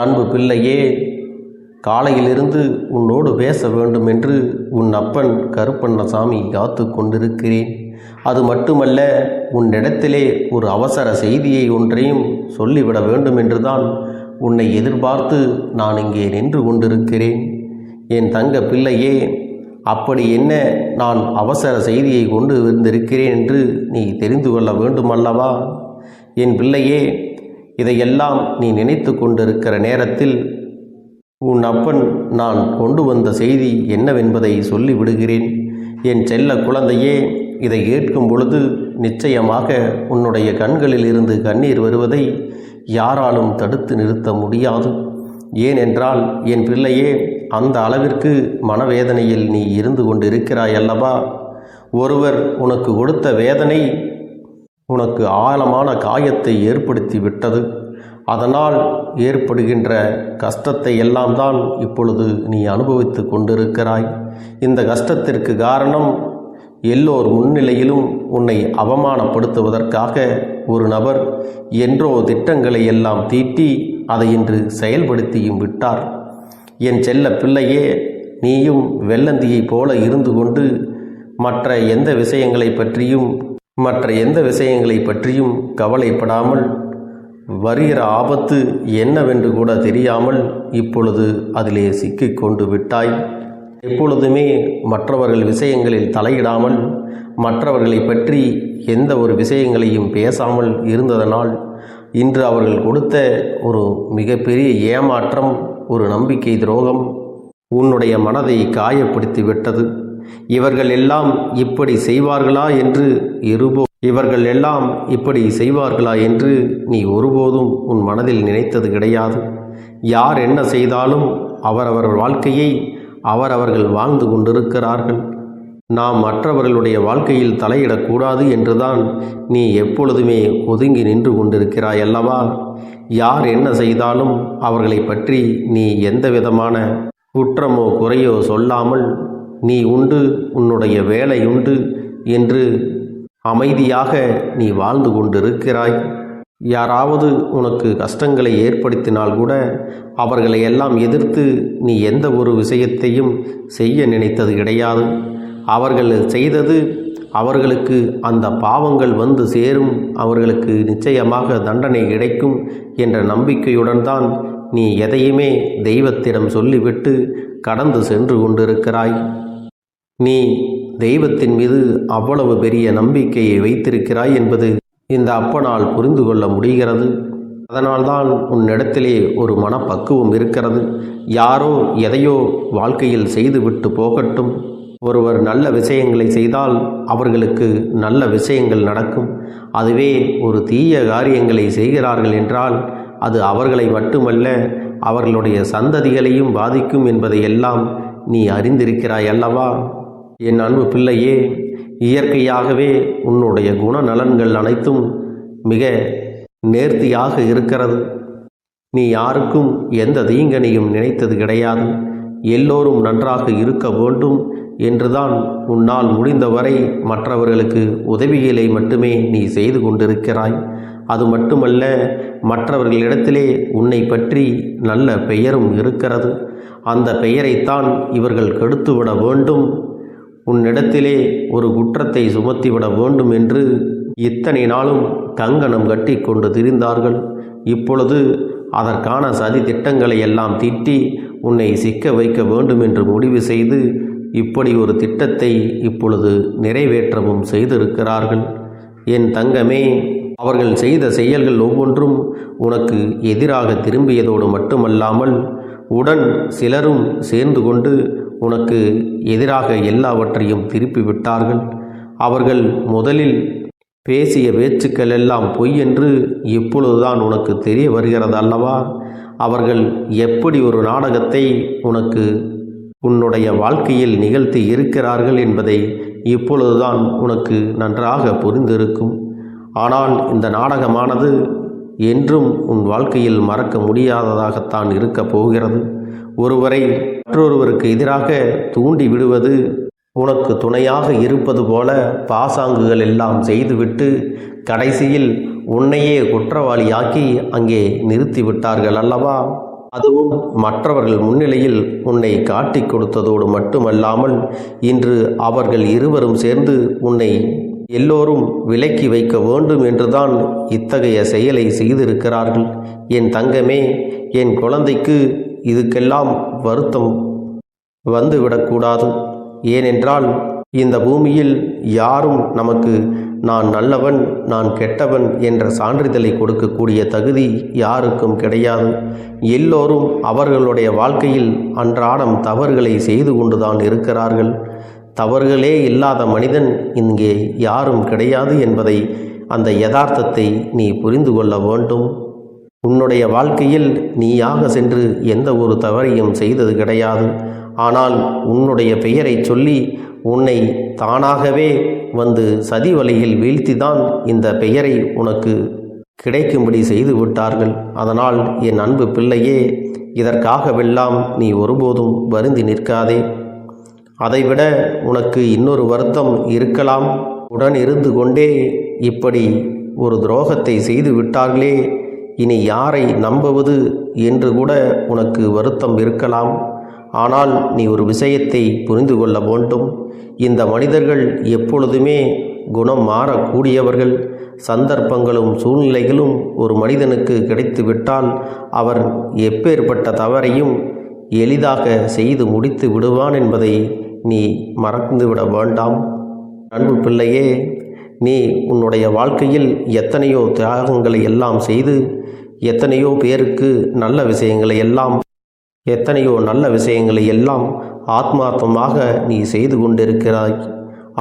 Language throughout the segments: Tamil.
அன்பு பிள்ளையே காலையிலிருந்து உன்னோடு பேச வேண்டும் என்று உன் அப்பன் கருப்பண்ணசாமி காத்து கொண்டிருக்கிறேன். அது மட்டுமல்ல உன்னிடத்திலே ஒரு அவசர செய்தியை ஒன்றையும் சொல்லிவிட வேண்டும் என்றுதான் உன்னை எதிர்பார்த்து நான் இங்கே நின்று கொண்டிருக்கிறேன். என் தங்க பிள்ளையே அப்படி என்ன நான் அவசர செய்தியை கொண்டு வந்திருக்கிறேன் என்று நீ தெரிந்து கொள்ள வேண்டுமல்லவா? என் பிள்ளையே இதையெல்லாம் நீ நினைத்து கொண்டிருக்கிற நேரத்தில் உன் அப்பன் நான் கொண்டு வந்த செய்தி என்னவென்பதை சொல்லிவிடுகிறேன். என் செல்ல குழந்தையே இதை கேட்கும் பொழுது நிச்சயமாக உன்னுடைய கண்களில் இருந்து கண்ணீர் வருவதை யாராலும் தடுத்து நிறுத்த முடியாது. ஏனென்றால் என் பிள்ளையே அந்த அளவிற்கு மனவேதனையில் நீ இருந்து கொண்டிருக்கிறாய் அல்லவா ஒருவர் உனக்கு கொடுத்த வேதனை உனக்கு ஆழமான காயத்தை ஏற்படுத்தி விட்டது. அதனால் ஏற்படுகின்ற கஷ்டத்தை எல்லாம் தான் இப்பொழுது நீ அனுபவித்து கொண்டிருக்கிறாய். இந்த கஷ்டத்திற்கு காரணம் எல்லோர் முன்னிலையிலும் உன்னை அவமானப்படுத்துவதற்காக ஒரு நபர் என்றோ திட்டங்களை எல்லாம் தீட்டி அதை இன்று செயல்படுத்தியும் விட்டார். என் செல்ல பிள்ளையே நீயும் வெள்ளந்தியைப் போல இருந்து கொண்டு மற்ற எந்த விஷயங்களை பற்றியும் மற்ற எந்த விஷயங்களை பற்றியும் கவலைப்படாமல் வருகிற ஆபத்து என்னவென்று கூட தெரியாமல் இப்பொழுது அதிலே சிக்கிக்கொண்டு விட்டாய். எப்பொழுதுமே மற்றவர்கள் விஷயங்களில் தலையிடாமல் மற்றவர்களை பற்றி எந்த ஒரு விஷயங்களையும் பேசாமல் இருந்ததனால் இன்று அவர்கள் கொடுத்த ஒரு மிகப்பெரிய ஏமாற்றம் ஒரு நம்பிக்கை துரோகம் உன்னுடைய மனதை காயப்படுத்தி விட்டது. இவர்கள் எல்லாம் இப்படி செய்வார்களா என்று இருபோ இவர்கள் எல்லாம் இப்படி செய்வார்களா என்று நீ ஒருபோதும் உன் மனதில் நினைத்தது கிடையாது. யார் என்ன செய்தாலும் அவரவர் வாழ்க்கையை அவரவர்கள் வாழ்ந்து கொண்டிருக்கிறார்கள். நாம் மற்றவர்களுடைய வாழ்க்கையில் தலையிடக்கூடாது என்றுதான் நீ எப்பொழுதுமே ஒதுங்கி நின்று கொண்டிருக்கிறாய் அல்லவா? யார் என்ன செய்தாலும் அவர்களை பற்றி நீ எந்த விதமான குற்றமோ குறையோ சொல்லாமல் நீ உண்டு உன்னுடைய வேலை உண்டு என்று அமைதியாக நீ வாழ்ந்து கொண்டிருக்கிறாய். யாராவது உனக்கு கஷ்டங்களை ஏற்படுத்தினால் கூட அவர்களை எல்லாம் எதிர்த்து நீ எந்த ஒரு விஷயத்தையும் செய்ய நினைத்தது கிடையாது. அவர்கள் செய்தது அவர்களுக்கு அந்த பாவங்கள் வந்து சேரும் அவர்களுக்கு நிச்சயமாக தண்டனை கிடைக்கும் என்ற நம்பிக்கையுடன் தான் நீ எதையுமே தெய்வத்திடம் சொல்லிவிட்டு கடந்து சென்று கொண்டிருக்கிறாய். நீ தெய்வத்தின் மீது அவ்வளவு பெரிய நம்பிக்கையை வைத்திருக்கிறாய் என்பது இந்த அப்பனால் புரிந்து கொள்ள முடிகிறது. அதனால்தான் உன்னிடத்திலே ஒரு மனப்பக்குவம் இருக்கிறது. யாரோ எதையோ வாழ்க்கையில் செய்துவிட்டு போகட்டும். ஒருவர் நல்ல விஷயங்களை செய்தால் அவர்களுக்கு நல்ல விஷயங்கள் நடக்கும். அதுவே ஒரு தீய காரியங்களை செய்கிறார்கள் என்றால் அது அவர்களை மட்டுமல்ல அவர்களுடைய சந்ததிகளையும் பாதிக்கும் என்பதை எல்லாம் நீ அறிந்திருக்கிறாய் அல்லவா? என் அன்பு பிள்ளையே இயற்கையாகவே உன்னுடைய குணநலன்கள் அனைத்தும் மிக நேர்த்தியாக இருக்கிறது. நீ யாருக்கும் எந்த தீங்கனையும் நினைத்தது கிடையாது. எல்லோரும் நன்றாக இருக்க வேண்டும் என்றுதான் உன்னால் முடிந்தவரை மற்றவர்களுக்கு உதவிகளை மட்டுமே நீ செய்து கொண்டிருக்கிறாய். அது மட்டுமல்ல மற்றவர்களிடத்திலே உன்னை பற்றி நல்ல பெயரும் இருக்கிறது. அந்த பெயரைத்தான் இவர்கள் கெடுத்துவிட வேண்டும். உன்னிடத்திலே ஒரு குற்றத்தை சுமத்திவிட வேண்டும் என்று இத்தனை நாளும் கங்கணம் கட்டி கொண்டு திரிந்தார்கள். இப்பொழுது அதற்கான சதி திட்டங்களை எல்லாம் தீட்டி உன்னை சிக்க வைக்க வேண்டும் என்று முடிவு செய்து இப்படி ஒரு திட்டத்தை இப்பொழுது நிறைவேற்றவும் செய்திருக்கிறார்கள். என் தங்கமே அவர்கள் செய்த செயல்கள் ஒவ்வொன்றும் உனக்கு எதிராக திரும்பியதோடு மட்டுமல்லாமல் உடன் சிலரும் சேர்ந்து கொண்டு உனக்கு எதிராக எல்லாவற்றையும் திருப்பி விட்டார்கள் அவர்கள் முதலில் பேசிய பேச்சுக்கள் எல்லாம் பொய் என்று இப்பொழுதுதான் உனக்கு தெரிய வருகிறது அல்லவா? அவர்கள் எப்படி ஒரு நாடகத்தை உனக்கு உன்னுடைய வாழ்க்கையில் நிகழ்த்தி இருக்கிறார்கள் என்பதை இப்பொழுதுதான் உனக்கு நன்றாக புரிந்திருக்கும். ஆனால் இந்த நாடகமானது என்றும் உன் வாழ்க்கையில் மறக்க முடியாததாகத்தான் இருக்கப் போகிறது. ஒருவரை மற்றொருவருக்கு எதிராக தூண்டி விடுவது உனக்கு துணையாக இருப்பது போல பாசாங்குகள் எல்லாம் செய்துவிட்டு கடைசியில் உன்னையே குற்றவாளியாக்கி அங்கே நிறுத்திவிட்டார்கள் அல்லவா? அதுவும் மற்றவர்கள் முன்னிலையில் உன்னை காட்டிக் கொடுத்ததோடு மட்டுமல்லாமல் இன்று அவர்கள் இருவரும் சேர்ந்து உன்னை எல்லோரும் விலக்கி வைக்க வேண்டும் என்றுதான் இத்தகைய செயலை செய்திருக்கிறார்கள். என் தங்கமே என் குழந்தைக்கு இதுக்கெல்லாம் வருத்தம் வந்துவிடக்கூடாது. ஏனென்றால் இந்த பூமியில் யாரும் நமக்கு நான் நல்லவன் நான் கெட்டவன் என்ற சான்றிதழை கொடுக்கக்கூடிய தகுதி யாருக்கும் கிடையாது. எல்லோரும் அவர்களுடைய வாழ்க்கையில் அன்றாடம் தவறுகளை செய்து கொண்டுதான் இருக்கிறார்கள். தவறுகளே இல்லாத மனிதன் இங்கே யாரும் கிடையாது என்பதை அந்த யதார்த்தத்தை நீ புரிந்து கொள்ள வேண்டும். உன்னுடைய வாழ்க்கையில் நீயாக சென்று எந்த ஒரு தவறையும் செய்தது கிடையாது. ஆனால் உன்னுடைய பெயரை சொல்லி உன்னை தானாகவே வந்து சதி வலையில் வீழ்த்திதான் இந்த பெயரை உனக்கு கிடைக்கும்படி செய்து விட்டார்கள். அதனால் என் அன்பு பிள்ளையே இதற்காகவெல்லாம் நீ ஒருபோதும் வருந்தி நிற்காதே. அதைவிட உனக்கு இன்னொரு வருத்தம் இருக்கலாம். உடன் இருந்து கொண்டே இப்படி ஒரு துரோகத்தை செய்து விட்டார்களே. இனி யாரை நம்புவது என்று கூட உனக்கு வருத்தம் இருக்கலாம். ஆனால் நீ ஒரு விஷயத்தை புரிந்து கொள்ள வேண்டும். இந்த மனிதர்கள் எப்பொழுதுமே குணம் மாறக்கூடியவர்கள். சந்தர்ப்பங்களும் சூழ்நிலைகளும் ஒரு மனிதனுக்கு கிடைத்துவிட்டால் அவர் எப்பேற்பட்ட தவறையும் எளிதாக செய்து முடித்து விடுவான் என்பதை நீ மறந்துவிட வேண்டாம். அன்பு பிள்ளையே நீ உன்னுடைய வாழ்க்கையில் எத்தனையோ தியாகங்களை எல்லாம் செய்து எத்தனையோ பேருக்கு நல்ல விஷயங்களை எல்லாம் எத்தனையோ நல்ல விஷயங்களை எல்லாம் ஆத்மார்த்தமாக நீ செய்து கொண்டிருக்கிறாய்.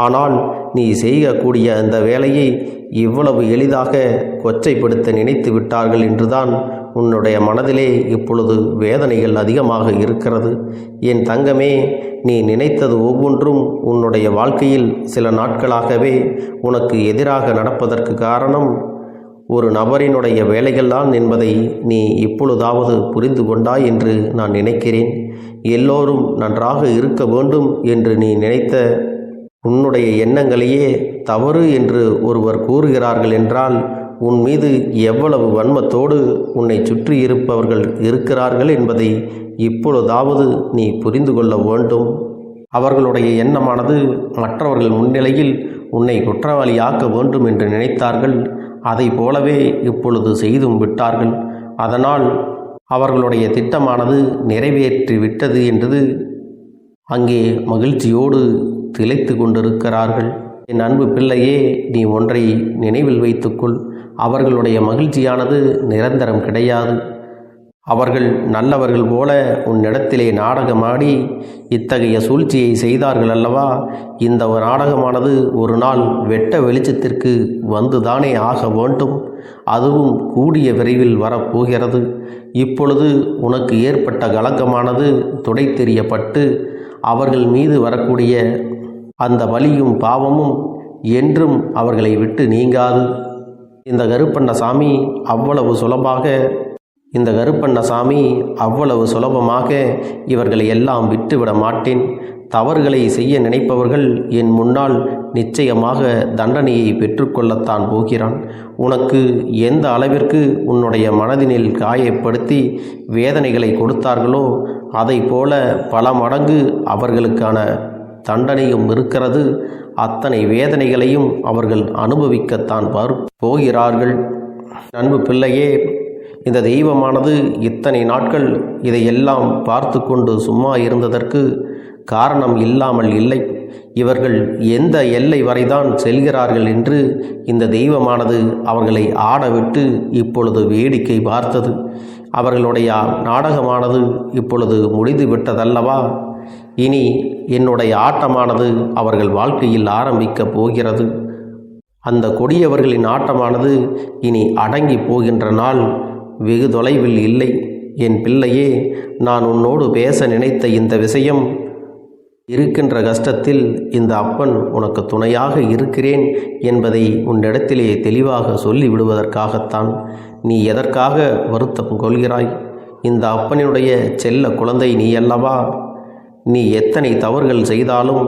ஆனால் நீ செய்யக்கூடிய அந்த வேலையை இவ்வளவு எளிதாக கொச்சைப்படுத்த நினைத்து விட்டார்கள் என்றுதான் உன்னுடைய மனதிலே இப்பொழுது வேதனைகள் அதிகமாக இருக்கிறது. என் தங்கமே நீ நினைத்தது ஒவ்வொன்றும் உன்னுடைய வாழ்க்கையில் சில நாட்களாகவே உனக்கு எதிராக நடப்பதற்கு காரணம் ஒரு நபரினுடைய வேலைகள்தான் என்பதை நீ இப்பொழுதாவது புரிந்து கொண்டாய் என்று நான் நினைக்கிறேன். எல்லோரும் நன்றாக இருக்க வேண்டும் என்று நீ நினைத்த உன்னுடைய எண்ணங்களையே தவறு என்று ஒருவர் கூறுகிறார்கள் என்றால் உன் மீது எவ்வளவு வன்மத்தோடு உன்னை சுற்றி இருப்பவர்கள் இருக்கிறார்கள் என்பதை இப்பொழுதாவது நீ புரிந்து கொள்ள வேண்டும். அவர்களுடைய எண்ணமானது மற்றவர்கள் முன்னிலையில் உன்னை குற்றவாளியாக்க வேண்டும் என்று நினைத்தார்கள். அதை போலவே இப்பொழுது செய்தும் விட்டார்கள். அதனால் அவர்களுடைய திட்டமானது நிறைவேற்றி விட்டது என்றது அங்கே மகிழ்ச்சியோடு திளைத்து கொண்டிருக்கிறார்கள். என் அன்பு பிள்ளையே நீ ஒன்றை நினைவில் வைத்துக்கொள். அவர்களுடைய மகிழ்ச்சியானது நிரந்தரம் கிடையாது. அவர்கள் நல்லவர்கள் போல உன்னிடத்திலே நாடகமாடி இத்தகைய சூழ்ச்சியை செய்தார்கள் அல்லவா? இந்த ஒரு நாடகமானது ஒரு நாள் வெட்ட வெளிச்சத்திற்கு வந்துதானே ஆக வேண்டும்? அதுவும் கூடிய விரைவில் வரப்போகிறது. இப்பொழுது உனக்கு ஏற்பட்ட கலக்கமானது துடை தெரியப்பட்டு அவர்கள் மீது வரக்கூடிய அந்த வலியும் பாவமும் என்றும் அவர்களை விட்டு நீங்காது. இந்த கருப்பண்ணசாமி அவ்வளவு சுலபாக இந்த கருப்பண்ணசாமி அவ்வளவு சுலபமாக இவர்களை எல்லாம் விட்டுவிட மாட்டேன். தவறுகளை செய்ய நினைப்பவர்கள் என் முன்னால் நிச்சயமாக தண்டனையை பெற்றுக்கொள்ளத்தான் போகிறான். உனக்கு எந்த அளவிற்கு உன்னுடைய மனதினில் காயப்படுத்தி வேதனைகளை கொடுத்தார்களோ அதை போல பல மடங்கு அவர்களுக்கான தண்டனையும் இருக்கிறது. அத்தனை வேதனைகளையும் அவர்கள் அனுபவிக்கத்தான் பார் போகிறார்கள். அன்பு பிள்ளையே இந்த தெய்வமானது இத்தனை நாட்கள் இதையெல்லாம் பார்த்து கொண்டு சும்மா இருந்ததற்கு காரணம் இல்லாமல் இல்லை. இவர்கள் எந்த எல்லை வரைதான் செல்கிறார்கள் என்று இந்த தெய்வமானது அவர்களை ஆடவிட்டு இப்பொழுது வேடிக்கை பார்த்தது. அவர்களுடைய நாடகமானது இப்பொழுது முடிந்து விட்டதல்லவா இனி என்னுடைய ஆட்டமானது அவர்கள் வாழ்க்கையில் ஆரம்பிக்கப் போகிறது. அந்த கொடியவர்களின் ஆட்டமானது இனி அடங்கி போகின்ற நாள் வெகு தொலைவில் இல்லை. என் பிள்ளையே நான் உன்னோடு பேச நினைத்த இந்த விஷயம் இருக்கின்ற கஷ்டத்தில் இந்த அப்பன் உனக்கு துணையாக இருக்கிறேன் என்பதை உன்னிடத்திலே தெளிவாக சொல்லி விடுவதற்காகத்தான் நீ எதற்காக வருத்தம் கொள்கிறாய்? இந்த அப்பனினுடைய செல்ல குழந்தை நீ அல்லவா நீ எத்தனை தவறுகள் செய்தாலும்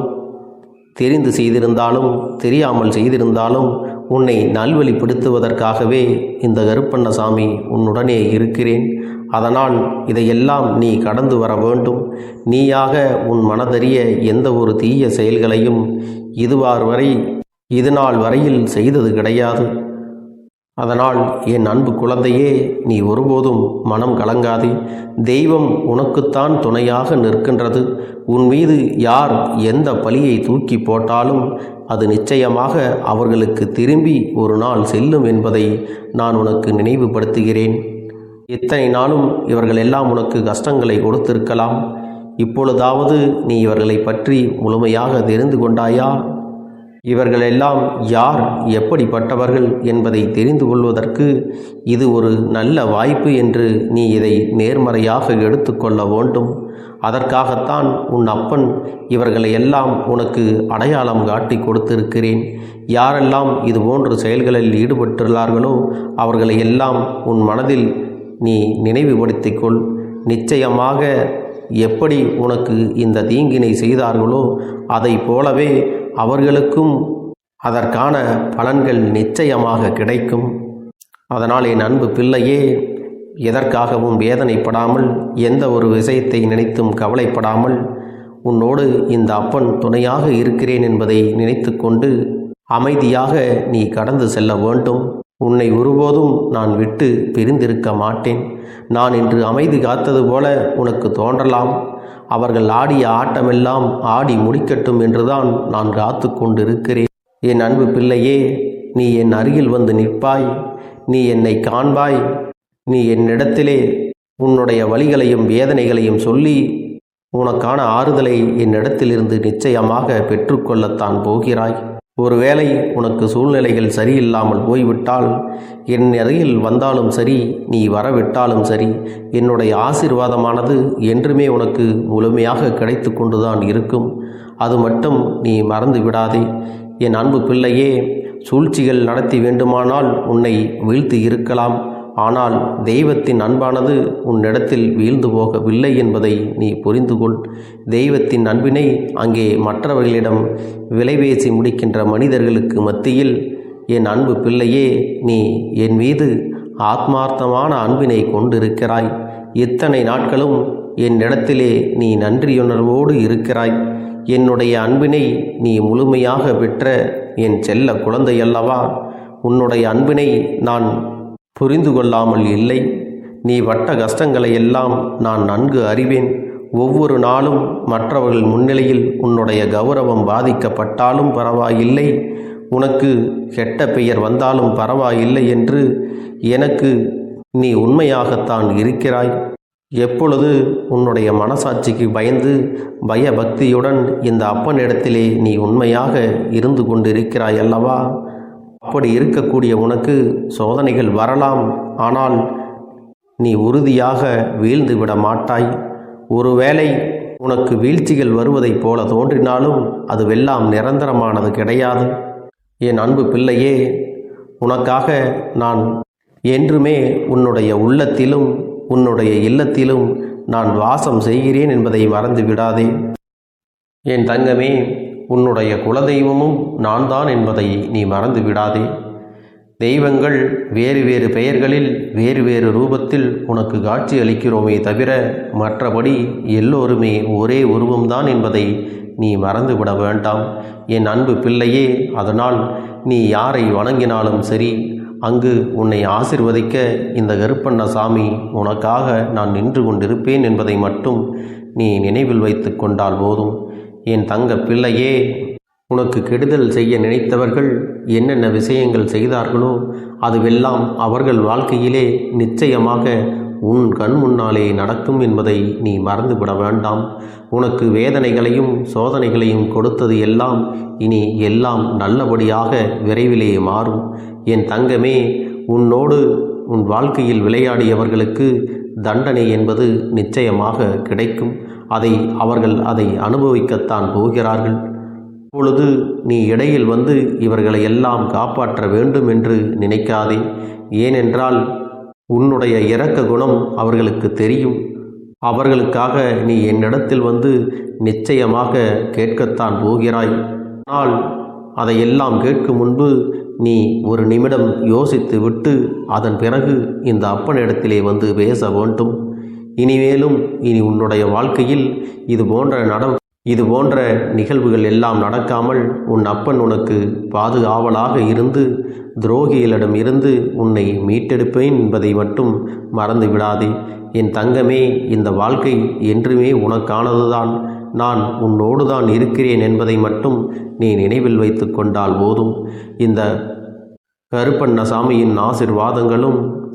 தெரிந்து செய்திருந்தாலும் தெரியாமல் செய்திருந்தாலும் உன்னை நல்வழிப்படுத்துவதற்காகவே இந்த கருப்பண்ணசாமி உன்னுடனே இருக்கிறேன். அதனால் இதையெல்லாம் நீ கடந்து வர வேண்டும். நீயாக உன் மனதறிய எந்த ஒரு தீய செயல்களையும் இதுவார் வரை இது நாள் வரையில் செய்தது கிடையாது. அதனால் என் அன்பு குழந்தையே நீ ஒருபோதும் மனம் கலங்காதே. தெய்வம் உனக்குத்தான் துணையாக நிற்கின்றது. உன் மீது யார் எந்த பழியை தூக்கி போட்டாலும் அது நிச்சயமாக அவர்களுக்கு திரும்பி ஒரு நாள் செல்லும் என்பதை நான் உனக்கு நினைவுபடுத்துகிறேன். இத்தனை நாளும் இவர்கள் எல்லாம் உனக்கு கஷ்டங்களை கொடுத்திருக்கலாம். இப்பொழுதாவது நீ இவர்களை பற்றி முழுமையாக தெரிந்து கொண்டாயா? இவர்களெல்லாம் யார் எப்படிப்பட்டவர்கள் என்பதை தெரிந்து கொள்வதற்கு இது ஒரு நல்ல வாய்ப்பு என்று நீ இதை நேர்மறையாக எடுத்துக்கொள்ள வேண்டும். அதற்காகத்தான் உன் அப்பன் இவர்களை எல்லாம் உனக்கு அடையாளம் காட்டி கொடுத்திருக்கிறேன். யாரெல்லாம் இது போன்ற செயல்களில் ஈடுபட்டுள்ளார்களோ அவர்களை எல்லாம் உன் மனதில் நீ நினைவுபடுத்திக்கொள் நிச்சயமாக எப்படி உனக்கு இந்த தீங்கினை செய்தார்களோ அதை போலவே அவர்களுக்கும் அதற்கான பலன்கள் நிச்சயமாக கிடைக்கும். அதனால் என் அன்பு பிள்ளையே எதற்காகவும் வேதனைப்படாமல் எந்த ஒரு விஷயத்தை நினைத்தும் கவலைப்படாமல் உன்னோடு இந்த அப்பன் துணையாக இருக்கிறேன் என்பதை நினைத்து கொண்டு அமைதியாக நீ கடந்து செல்ல வேண்டும். உன்னை ஒருபோதும் நான் விட்டு பிரிந்திருக்க மாட்டேன். நான் இன்று அமைதி காத்தது போல உனக்கு தோன்றலாம். அவர்கள் ஆடிய ஆட்டமெல்லாம் ஆடி முடிக்கட்டும் என்றுதான் நான் காத்து கொண்டிருக்கிறேன். என் அன்பு பிள்ளையே நீ என் அருகில் வந்து நிற்பாய். நீ என்னை காண்பாய். நீ என்னிடத்திலே உன்னுடைய வழிகளையும் வேதனைகளையும் சொல்லி உனக்கான ஆறுதலை என்னிடத்திலிருந்து நிச்சயமாக பெற்றுக்கொள்ளத்தான் போகிறாய். ஒருவேளை உனக்கு சூழ்நிலைகள் சரியில்லாமல் போய்விட்டால் என் அருகில் வந்தாலும் சரி நீ வரவிட்டாலும் சரி என்னுடைய ஆசீர்வாதமானது என்றுமே உனக்கு முழுமையாக கிடைத்து கொண்டுதான் இருக்கும். அது மட்டும் நீ மறந்து விடாதே. என் அன்பு பிள்ளையே சூழ்ச்சிகள் நடத்தி வேண்டுமானால் உன்னை வீழ்த்தி இருக்கலாம். ஆனால் தெய்வத்தின் அன்பானது உன்னிடத்தில் வீழ்ந்து போகவில்லை என்பதை நீ புரிந்து கொள் தெய்வத்தின் அன்பினை அங்கே மற்றவர்களிடம் விலைபேசி முடிக்கின்ற மனிதர்களுக்கு மத்தியில் என் அன்பு பிள்ளையே நீ என் மீது ஆத்மார்த்தமான அன்பினை கொண்டிருக்கிறாய். இத்தனை நாட்களும் என்னிடத்திலே நீ நன்றியுணர்வோடு இருக்கிறாய். என்னுடைய அன்பினை நீ முழுமையாக பெற்ற என் செல்ல குழந்தையல்லவா? உன்னுடைய அன்பினை நான் புரிந்து கொள்ளாமல் இல்லை. நீ வட்ட கஷ்டங்களை எல்லாம் நான் நன்கு அறிவேன். ஒவ்வொரு நாளும் மற்றவர்கள் முன்னிலையில் உன்னுடைய கௌரவம் பாதிக்கப்பட்டாலும் பரவாயில்லை. உனக்கு கெட்ட பெயர் வந்தாலும் பரவாயில்லை என்று எனக்கு நீ உண்மையாகத்தான் இருக்கிறாய். எப்பொழுது உன்னுடைய மனசாட்சிக்கு பயந்து பயபக்தியுடன் இந்த அப்பனிடத்திலே நீ உண்மையாக இருந்து கொண்டிருக்கிறாய் அல்லவா? அப்படி இருக்கக்கூடிய உனக்கு சோதனைகள் வரலாம். ஆனால் நீ உறுதியாக வீழ்ந்து விட மாட்டாய். ஒருவேளை உனக்கு வீழ்ச்சிகள் வருவதைப் போல தோன்றினாலும் அதுவெல்லாம் நிரந்தரமானது கிடையாது. என் அன்பு பிள்ளையே உனக்காக நான் என்றுமே உன்னுடைய உள்ளத்திலும் உன்னுடைய இல்லத்திலும் நான் வாசம் செய்கிறேன் என்பதை மறந்து விடாதே. என் தங்கமே உன்னுடைய குலதெய்வமும் நான் தான் என்பதை நீ மறந்து விடாதே தெய்வங்கள் வேறு வேறு பெயர்களில் வேறு வேறு ரூபத்தில் உனக்கு காட்சி அளிக்கிறோமே தவிர மற்றபடி எல்லோருமே ஒரே உருவம்தான் என்பதை நீ மறந்துவிட வேண்டாம். என் அன்பு பிள்ளையே அதனால் நீ யாரை வணங்கினாலும் சரி அங்கு உன்னை ஆசிர்வதிக்க இந்த கருப்பண்ண சாமி உனக்காக நான் நின்று கொண்டிருப்பேன் என்பதை மட்டும் நீ நினைவில் வைத்து கொண்டால் போதும். என் தங்க பிள்ளையே உனக்கு கெடுதல் செய்ய நினைத்தவர்கள் என்னென்ன விஷயங்கள் செய்தார்களோ அதுவெல்லாம் அவர்கள் வாழ்க்கையிலே நிச்சயமாக உன் கண் முன்னாலே நடக்கும் என்பதை நீ மறந்துவிட வேண்டாம். உனக்கு வேதனைகளையும் சோதனைகளையும் கொடுத்தது எல்லாம் இனி எல்லாம் நல்லபடியாக விரைவிலே மாறும். என் தங்கமே உன்னோடு உன் வாழ்க்கையில் விளையாடியவர்களுக்கு தண்டனை என்பது நிச்சயமாக கிடைக்கும். அதை அவர்கள் அதை அனுபவிக்கத்தான் போகிறார்கள். இப்பொழுது நீ இடையில் வந்து இவர்களை எல்லாம் காப்பாற்ற வேண்டும் என்று நினைக்காதே. ஏனென்றால் உன்னுடைய இரக்க குணம் அவர்களுக்கு தெரியும். அவர்களுக்காக நீ என்னிடத்தில் வந்து நிச்சயமாக கேட்கத்தான் போகிறாய். ஆனால் அதையெல்லாம் கேட்கும் முன்பு நீ ஒரு நிமிடம் யோசித்து விட்டு அதன் பிறகு இந்த அப்பனிடத்திலே வந்து பேச வேண்டும். இனிமேலும் இனி உன்னுடைய வாழ்க்கையில் இது போன்ற நட இது போன்ற நிகழ்வுகள் எல்லாம் நடக்காமல் உன் அப்பன் உனக்கு பாதுகாவலாக இருந்து துரோகிகளிடம் இருந்து உன்னை மீட்டெடுப்பேன் என்பதை மட்டும் மறந்து விடாதே. என் தங்கமே இந்த வாழ்க்கை என்றுமே உனக்கானதுதான். நான் உன்னோடு தான் இருக்கிறேன் என்பதை மட்டும் நீ நினைவில் வைத்து கொண்டால் போதும். இந்த கருப்பண்ணசாமியின் ஆசிர்வாதங்களும்